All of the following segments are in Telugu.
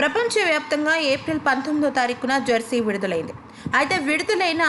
ప్రపంచవ్యాప్తంగా ఏప్రిల్ పంతొమ్మిదో తారీఖున జెర్సీ విడుదలైంది. అయితే విడుదలైన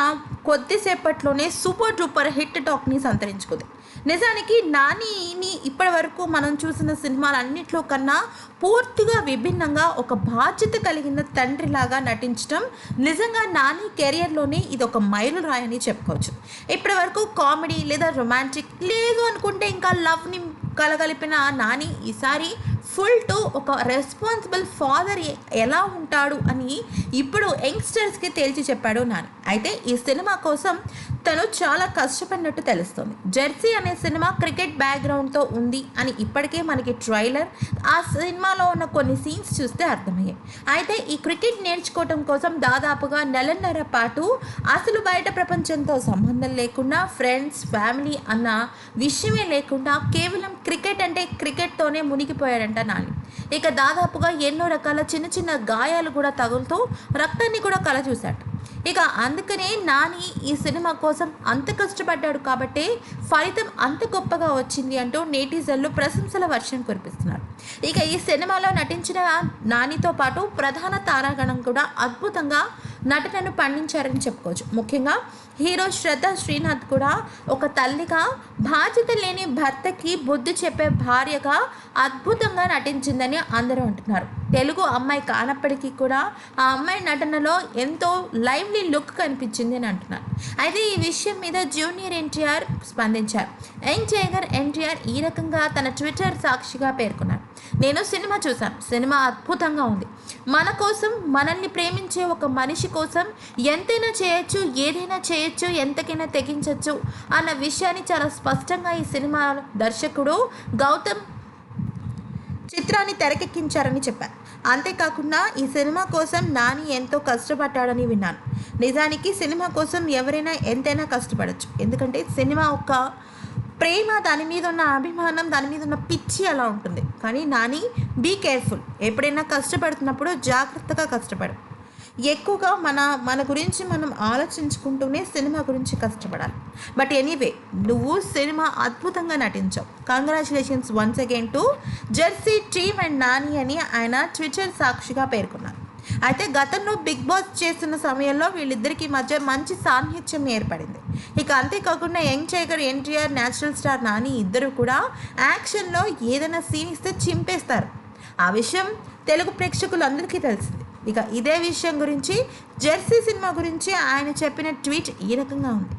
కొద్దిసేపట్లోనే సూపర్ డూపర్ హిట్ టాక్ని సంతరించుకుంది. నిజానికి నానిని ఇప్పటి వరకు మనం చూసిన సినిమాలన్నింటిలో కన్నా పూర్తిగా విభిన్నంగా ఒక బాధ్యత కలిగిన తండ్రిలాగా నటించడం నిజంగా నాని కెరియర్లోనే ఇది ఒక మైలురాయని చెప్పుకోవచ్చు. ఇప్పటి వరకు కామెడీ లేదా రొమాంటిక్ లేదు అనుకుంటే ఇంకా లవ్ని కలగలిపిన నాని ఈసారి ఫుల్ టు ఒక రెస్పాన్సిబుల్ ఫాదర్ ఎలా ఉంటాడు అని ఇప్పుడు యంగ్స్టర్స్కి తేల్చి చెప్పాడు నాని. అయితే ఈ సినిమా కోసం తను చాలా కష్టపడినట్టు తెలుస్తుంది. జెర్సీ అనే సినిమా క్రికెట్ బ్యాక్గ్రౌండ్తో ఉంది అని ఇప్పటికే మనకి ట్రైలర్ ఆ సినిమాలో ఉన్న కొన్ని సీన్స్ చూస్తే అర్థమయ్యాయి. అయితే ఈ క్రికెట్ నేర్చుకోవటం కోసం దాదాపుగా నెలన్నర పాటు అసలు బయట ప్రపంచంతో సంబంధం లేకుండా ఫ్రెండ్స్ ఫ్యామిలీ అన్న విషయమే లేకుండా కేవలం క్రికెట్ అంటే క్రికెట్తోనే మునిగిపోయాడంట నాని ఇక దాదాపుగా ఎన్నో రకాల చిన్న చిన్న గాయాలు కూడా తగులుతూ రక్తాన్ని కూడా కల చూశాడు ఇక అందుకనే నాని ఈ సినిమా కోసం అంత కష్టపడ్డాడు కాబట్టే ఫలితం అంత గొప్పగా వచ్చింది అంటూ నేటిజన్లు ప్రశంసల వర్షం కురిపిస్తున్నారు. ఇక ఈ సినిమాలో నటించిన నానితో పాటు ప్రధాన తారాగణం కూడా అద్భుతంగా నటనను పండించారని చెప్పుకోవచ్చు. ముఖ్యంగా హీరో శ్రద్ధ శ్రీనాథ్ కూడా ఒక తల్లిగా బాధ్యత లేని భర్తకి బుద్ధి చెప్పే భార్యగా అద్భుతంగా నటించిందని అందరూ అంటున్నారు. తెలుగు అమ్మాయి కానప్పటికీ కూడా ఆ అమ్మాయి నటనలో ఎంతో లైవ్లీ లుక్ కనిపించింది అని అంటున్నారు. అయితే ఈ విషయం మీద జూనియర్ ఎన్టీఆర్ స్పందించారు. యంగ్ టైగర్ ఎన్టీఆర్ ఈ రకంగా తన ట్విట్టర్ సాక్షిగా పేర్కొన్నారు. నేను సినిమా చూశాను. సినిమా అద్భుతంగా ఉంది. మన కోసం మనల్ని ప్రేమించే ఒక మనిషి కోసం ఎంతైనా చేయొచ్చు ఏదైనా చేయొచ్చు ఎంతకైనా తెగించవచ్చు అన్న విషయాన్ని చాలా స్పష్టంగా ఈ సినిమా దర్శకుడు గౌతమ్ చిత్రాన్ని తెరకెక్కించారని చెప్పారు. అంతేకాకుండా ఈ సినిమా కోసం నాని ఎంతో కష్టపడ్డాడని విన్నాను. నిజానికి సినిమా కోసం ఎవరైనా ఎంతైనా కష్టపడచ్చు. ఎందుకంటే సినిమా ఒక ప్రేమ దాని మీద ఉన్న అభిమానం దాని మీద ఉన్న పిచ్చి అలా ఉంటుంది. కానీ నాని బీ కేర్ఫుల్ ఎప్పుడైనా కష్టపడుతున్నప్పుడు జాగ్రత్తగా కష్టపడు. ఎక్కువగా మన మన గురించి మనం ఆలోచించుకుంటూనే సినిమా గురించి కష్టపడాలి. బట్ ఎనీవే నువ్వు సినిమా అద్భుతంగా నటించావు. Congratulations once again to Jersey team and Nani అని ఆయన ట్విట్టర్ సాక్షిగా పేర్కొన్నారు. అయితే గతంలో బిగ్ బాస్ చేస్తున్న సమయంలో వీళ్ళిద్దరికి మధ్య మంచి సాన్నిహిత్యం ఏర్పడింది. ఇక అంతేకాకుండా young tiger NTR natural star Nani ఇద్దరు కూడా యాక్షన్లో ఏదైనా సీన్ ఇస్తే చింపేస్తారు. ఆ విషయం తెలుగు ప్రేక్షకులందరికీ తెలిసింది. ఇక ఇదే విషయం గురించి జెర్సీ సినిమా గురించి ఆయన చెప్పిన ట్వీట్ ఈ రకంగా ఉంది.